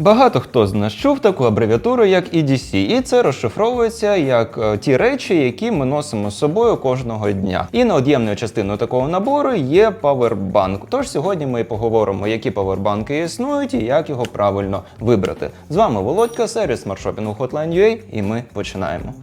Багато хто з нас чув таку абревіатуру, як EDC, і це розшифровується як е, ті речі, які ми носимо з собою кожного дня. І неод'ємною частиною такого набору є павербанк. Тож сьогодні ми поговоримо, які павербанки існують і як його правильно вибрати. З вами Володька, сервіс смартшопінгу Hotline.ua, і ми починаємо.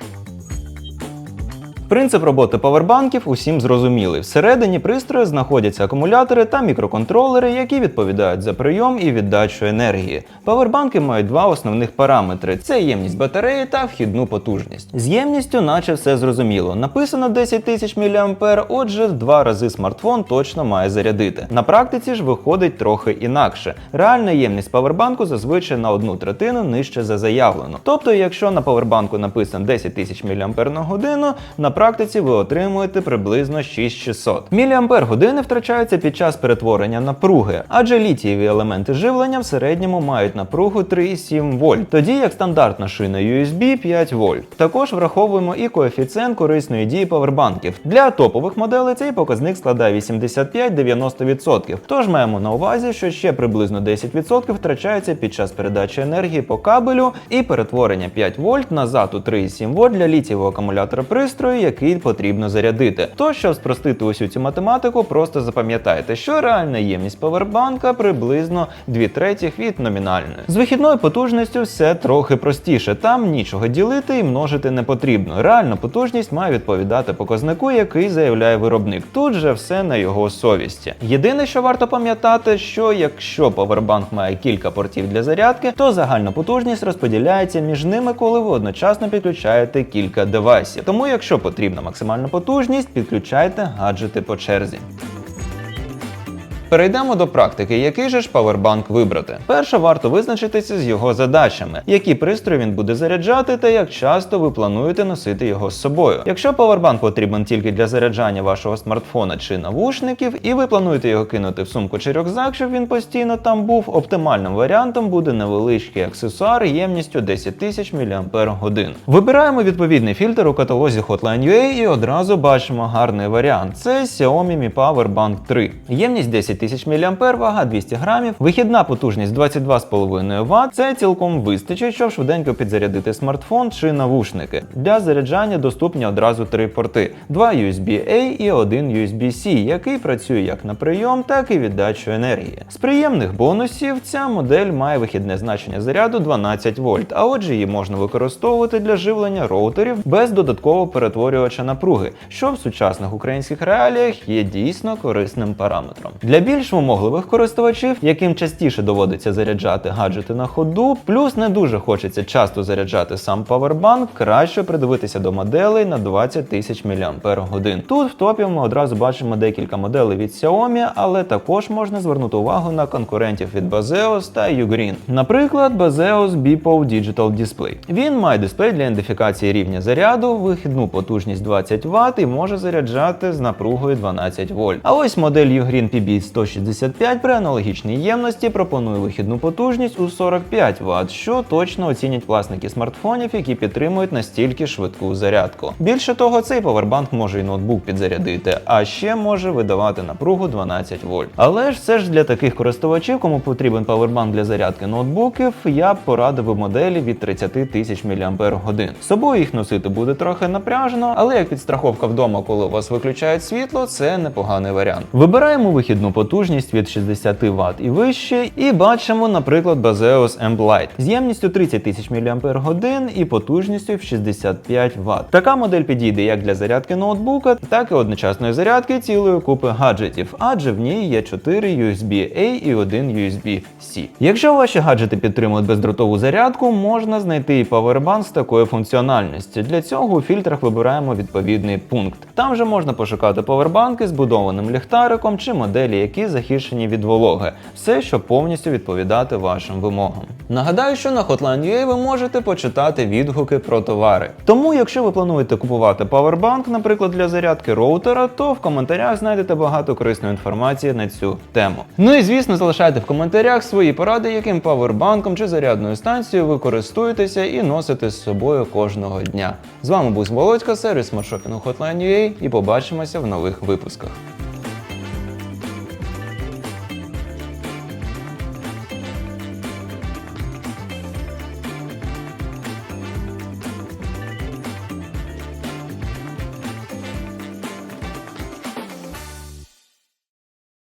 Принцип роботи павербанків усім зрозумілий. Всередині пристрою знаходяться акумулятори та мікроконтролери, які відповідають за прийом і віддачу енергії. Павербанки мають два основних параметри: це ємність батареї та вхідну потужність. З ємністю, наче все зрозуміло. Написано 10 тисяч мА, отже, в два рази смартфон точно має зарядити. На практиці ж виходить трохи інакше. Реальна ємність павербанку зазвичай на одну третину нижче за заявлену. Тобто, якщо на павербанку написано 10 тисяч мА годину, на практиці ви отримуєте приблизно 6600. Міліампер години втрачаються під час перетворення напруги, адже літієві елементи живлення в середньому мають напругу 3,7 вольт, тоді як стандартна шина USB 5 вольт. Також враховуємо і коефіцієнт корисної дії павербанків. Для топових моделей цей показник складає 85-90%. Тож маємо на увазі, що ще приблизно 10% втрачається під час передачі енергії по кабелю і перетворення 5 вольт назад у 3,7 вольт для літієвого акумулятора пристрою, який потрібно зарядити. То, щоб спростити усю цю математику, просто запам'ятайте, що реальна ємність павербанка приблизно 2 третіх від номінальної. З вихідною потужністю все трохи простіше. Там нічого ділити і множити не потрібно. Реальна потужність має відповідати показнику, який заявляє виробник. Тут же все на його совісті. Єдине, що варто пам'ятати, що якщо павербанк має кілька портів для зарядки, то загальна потужність розподіляється між ними, коли ви одночасно підключаєте кілька девайсів. Тому, якщо потрібна максимальна потужність, підключайте гаджети по черзі. Перейдемо до практики, який же ж павербанк вибрати. Перше варто визначитися з його задачами, які пристрої він буде заряджати та як часто ви плануєте носити його з собою. Якщо павербанк потрібен тільки для заряджання вашого смартфона чи навушників, і ви плануєте його кинути в сумку чи рюкзак, щоб він постійно там був, оптимальним варіантом буде невеличкий аксесуар ємністю 10 тисяч мАч. Вибираємо відповідний фільтр у каталозі Hotline.ua і одразу бачимо гарний варіант. Це Xiaomi Mi Power Bank 3. Ємність 10 тисяч мА, вага 200 грамів, вихідна потужність 22,5 Вт. Це цілком вистачить, щоб швиденько підзарядити смартфон чи навушники. Для заряджання доступні одразу три порти: два USB-A і один USB-C, який працює як на прийом, так і віддачу енергії. З приємних бонусів ця модель має вихідне значення заряду 12 вольт, а отже її можна використовувати для живлення роутерів без додаткового перетворювача напруги, що в сучасних українських реаліях є дійсно корисним параметром. Для більш вимогливих користувачів, яким частіше доводиться заряджати гаджети на ходу, плюс не дуже хочеться часто заряджати сам павербанк, краще придивитися до моделей на 20 тисяч мАч. Тут в топі ми одразу бачимо декілька моделей від Xiaomi, але також можна звернути увагу на конкурентів від Baseos та Ugreen. Наприклад, Baseos Beepo Digital Display. Він має дисплей для ідентифікації рівня заряду, вихідну потужність 20 Вт і може заряджати з напругою 12 вольт. А ось модель Ugreen PB 165 при аналогічній ємності пропонує вихідну потужність у 45 Вт, що точно оцінять власники смартфонів, які підтримують настільки швидку зарядку. Більше того, цей павербанк може і ноутбук підзарядити, а ще може видавати напругу 12 вольт. Але ж це ж для таких користувачів, кому потрібен павербанк для зарядки ноутбуків, я б порадив моделі від 30 тисяч мАч. З собою їх носити буде трохи напряжно, але як підстраховка вдома, коли у вас виключають світло, це непоганий варіант. Вибираємо вихідну потужність від 60 Вт і вище, і бачимо, наприклад, Baseos Amp Lite з ємністю 30 тисяч мАч і потужністю в 65 Вт. Така модель підійде як для зарядки ноутбука, так і одночасної зарядки цілої купи гаджетів, адже в ній є 4 USB-A і 1 USB-C. Якщо ваші гаджети підтримують бездротову зарядку, можна знайти і павербанк з такою функціональністю. Для цього у фільтрах вибираємо відповідний пункт. Там же можна пошукати павербанки з будованим ліхтариком чи моделі, які захищені від вологи. Все, щоб повністю відповідати вашим вимогам. Нагадаю, що на Hotline.ua ви можете почитати відгуки про товари. Тому, якщо ви плануєте купувати павербанк, наприклад, для зарядки роутера, то в коментарях знайдете багато корисної інформації на цю тему. Ну і звісно, залишайте в коментарях свої поради, яким павербанком чи зарядною станцією ви користуєтеся і носите з собою кожного дня. З вами був Володька, сервіс маршопінгу Hotline.ua і побачимося в нових випусках.